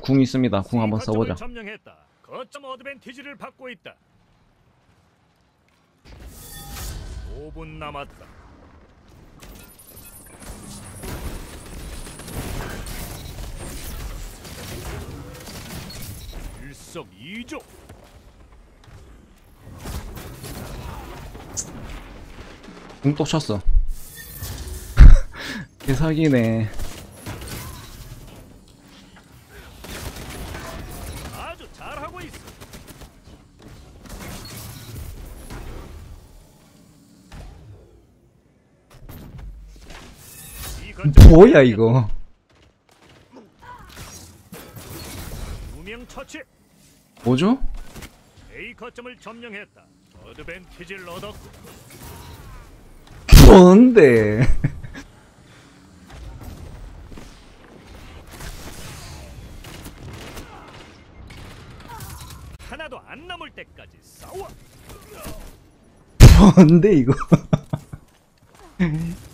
궁 있습니다. 궁 한번 써보자. 거점 어드밴티지를 받고 있다. 5분 남았다. 일석이조. 궁또 쳤어. 개사기네. 잘하고 있어. 뭐야 이거? 뭐죠? A 거점을 점령했다. 어드밴티지를 얻었고 뭔데? 하나도 안 남을 때까지 싸워. 뭔데 이거?